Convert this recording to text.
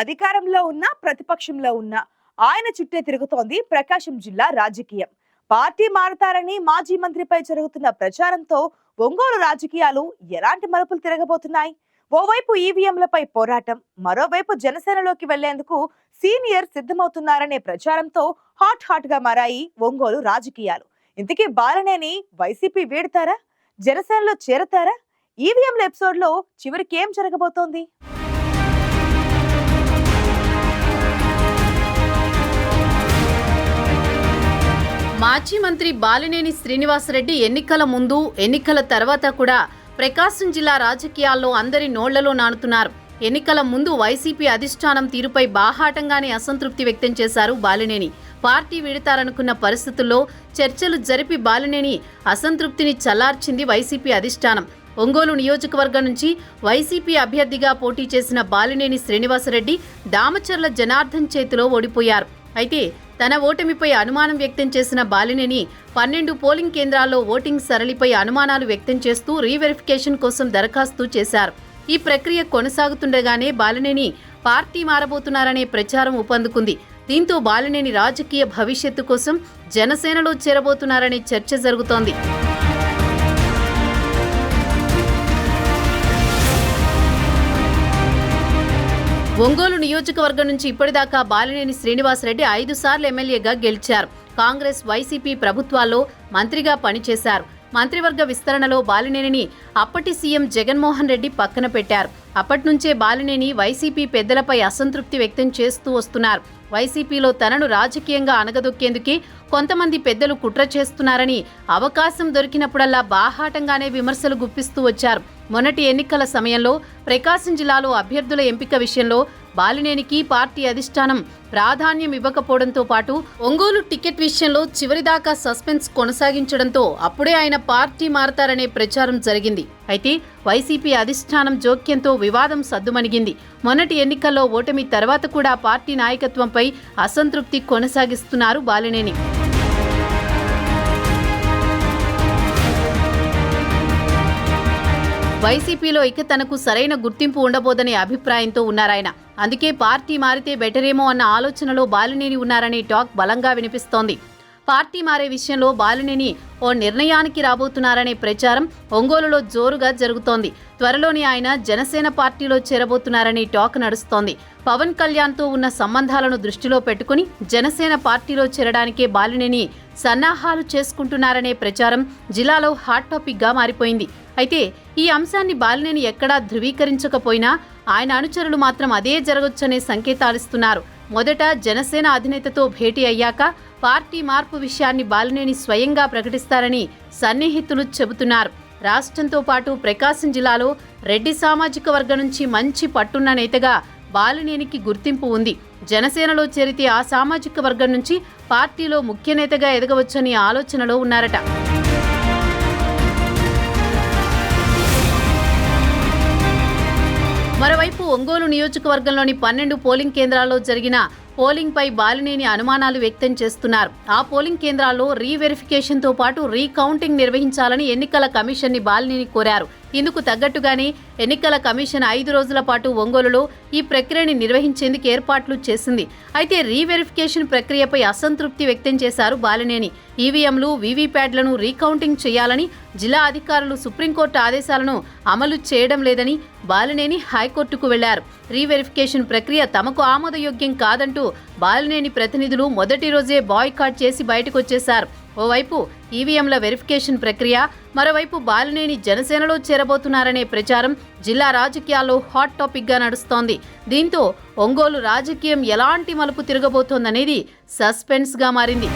అధికారంలో ఉన్న ప్రతిపక్షంలో ఉన్న ఆయన చుట్టే తిరుగుతోంది ప్రకాశం జిల్లా రాజకీయం. పార్టీ మారతారని మాజీ మంత్రిపై జరుగుతున్న ప్రచారంతో ఒంగోలు రాజకీయాలు ఎలాంటి మలుపులు తిరగబోతున్నాయి? ఓవైపు ఈవీఎంలపై పోరాటం మరోవైపు జనసేనలోకి వెళ్ళేందుకు సీనియర్ సిద్ధమవుతున్నారనే ప్రచారంతో హాట్ హాట్గా మారాయి ఒంగోలు రాజకీయాలు. ఇంతకీ బాలనేని వైసీపీ వేడతారా? జనసేనలో చేరతారా? ఈవీఎంల ఎపిసోడ్లో చివరికి ఏం జరగబోతోంది? మాజీ మంత్రి బాలినేని శ్రీనివాసరెడ్డి ఎన్నికల ముందు ఎన్నికల తర్వాత కూడా ప్రకాశం జిల్లా రాజకీయాల్లో అందరి నోళ్ళలో నానుతున్నారు. ఎన్నికల ముందు వైసీపీ అధిష్టానం తీరుపై బాహాటంగానే అసంతృప్తి వ్యక్తం చేశారు బాలినేని. పార్టీ విడతారనుకున్న పరిస్థితుల్లో చర్చలు జరిపి బాలినేని అసంతృప్తిని చల్లార్చింది వైసీపీ అధిష్టానం. ఒంగోలు నియోజకవర్గం నుంచి వైసీపీ అభ్యర్థిగా పోటీ చేసిన బాలినేని శ్రీనివాసరెడ్డి దామచర్ల జనార్దన్ చేతిలో ఓడిపోయారు. అయితే తన ఓటమిపై అనుమానం వ్యక్తం చేసిన బాలినేని పన్నెండు పోలింగ్ కేంద్రాల్లో ఓటింగ్ సరళిపై అనుమానాలు వ్యక్తం చేస్తూ రీవెరిఫికేషన్ కోసం దరఖాస్తు చేశారు. ఈ ప్రక్రియ కొనసాగుతుండగానే బాలినేని పార్టీ మారబోతున్నారనే ప్రచారం ఊపందుకుంది. దీంతో బాలినేని రాజకీయ భవిష్యత్తు కోసం జనసేనలో చేరబోతున్నారనే చర్చ జరుగుతోంది. ఒంగోలు నియోజకవర్గం నుంచి ఇప్పటిదాకా బాలినేని శ్రీనివాసరెడ్డి ఐదు సార్లు ఎమ్మెల్యేగా గెలిచారు. కాంగ్రెస్ వైసీపీ ప్రభుత్వాల్లో మంత్రిగా పనిచేశారు. మంత్రివర్గ విస్తరణలో బాలినేనిని అప్పటి సీఎం జగన్మోహన్ రెడ్డి పక్కన పెట్టారు. అప్పట్నుంచే బాలినేని వైసీపీ పెద్దలపై అసంతృప్తి వ్యక్తం చేస్తూ వస్తున్నారు. వైసీపీలో తనను రాజకీయంగా అనగదొక్కేందుకే కొంతమంది పెద్దలు కుట్ర చేస్తున్నారని అవకాశం దొరికినప్పుడల్లా బాహాటంగానే విమర్శలు గుప్పిస్తూ వచ్చారు. మొన్నటి ఎన్నికల సమయంలో ప్రకాశం జిల్లాలో అభ్యర్థుల ఎంపిక విషయంలో బాలినేనికి పార్టీ అధిష్టానం ప్రాధాన్యం ఇవ్వకపోవడంతో పాటు ఒంగోలు టికెట్ విషయంలో చివరిదాకా సస్పెన్స్ కొనసాగించడంతో అప్పుడే ఆయన పార్టీ మారతారనే ప్రచారం జరిగింది. అయితే వైసీపీ అధిష్టానం జోక్యంతో వివాదం సద్దుమణిగింది. మొన్నటి ఎన్నికల్లో ఓటమి తర్వాత కూడా పార్టీ నాయకత్వంపై అసంతృప్తి కొనసాగిస్తున్నారు బాలినేని. వైసీపీలో ఇక తనకు సరైన గుర్తింపు ఉండబోదనే అభిప్రాయంతో ఉన్నారాయన. అందుకే పార్టీ మారితే బెటరేమో అన్న ఆలోచనలో బాలినేని ఉన్నారనే టాక్ బలంగా వినిపిస్తోంది. పార్టీ మారే విషయంలో బాలినేని ఓ నిర్ణయానికి రాబోతున్నారనే ప్రచారం ఒంగోలులో జోరుగా జరుగుతోంది. త్వరలోనే ఆయన జనసేన పార్టీలో చేరబోతున్నారనే టాక్ నడుస్తోంది. పవన్ కళ్యాణ్తో ఉన్న సంబంధాలను దృష్టిలో పెట్టుకుని జనసేన పార్టీలో చేరడానికే బాలినేని సన్నాహాలు చేసుకుంటున్నారనే ప్రచారం జిల్లాలో హాట్ టాపిక్గా మారిపోయింది. అయితే ఈ అంశాన్ని బాలినేని ఎక్కడా ధృవీకరించకపోయినా ఆయన అనుచరులు మాత్రం అదే జరగొచ్చనే సంకేతాలిస్తున్నారు. మొదట జనసేన అధినేతతో భేటీ అయ్యాక పార్టీ మార్పు విషయాన్ని బాలినేని స్వయంగా ప్రకటిస్తారని సన్నిహితులు చెబుతున్నారు. రాష్ట్రంతో పాటు ప్రకాశం జిల్లాలో రెడ్డి సామాజిక వర్గం నుంచి మంచి పట్టున్న నేతగా బాలినేనికి గుర్తింపు ఉంది. జనసేనలో చేరితే ఆ సామాజిక వర్గం నుంచి పార్టీలో ముఖ్య నేతగా ఎదగవచ్చని ఆలోచనలో ఉన్నారట. మరోవైపు ఒంగోలు నియోజకవర్గంలోని పన్నెండు పోలింగ్ కేంద్రాల్లో జరిగిన పోలింగ్పై బాలినేని అనుమానాలు వ్యక్తం చేస్తున్నారు. ఆ పోలింగ్ కేంద్రాల్లో రీవెరిఫికేషన్తో పాటు రీకౌంటింగ్ నిర్వహించాలని ఎన్నికల కమిషన్ని బాలినేని కోరారు. ఇందుకు తగ్గట్టుగానే ఎన్నికల కమిషన్ ఐదు రోజుల పాటు ఒంగోలులో ఈ ప్రక్రియని నిర్వహించేందుకు ఏర్పాట్లు చేసింది. అయితే రీవెరిఫికేషన్ ప్రక్రియపై అసంతృప్తి వ్యక్తం చేశారు బాలినేని. ఈవీఎంలు వీవీప్యాడ్లను రీకౌంటింగ్ చేయాలని జిల్లా అధికారులు సుప్రీంకోర్టు ఆదేశాలను అమలు చేయడం లేదని బాలినేని హైకోర్టుకు వెళ్ళారు. రీవెరిఫికేషన్ ప్రక్రియ తమకు ఆమోదయోగ్యం కాదంటూ బాలినేని ప్రతినిధులు మొదటి రోజే బాయ్కాట్ చేసి బయటకొచ్చేశారు ఓవైపు ఈవీఎంల వెరిఫికేషన్ ప్రక్రియ మరోవైపు బాలినేని జనసేనలో చేరబోతున్నారనే ప్రచారం జిల్లా రాజకీయాల్లో హాట్ టాపిక్గా నడుస్తోంది. దీంతో ఒంగోలు రాజకీయం ఎలాంటి మలుపు తిరగబోతోందనేది సస్పెన్స్గా మారింది.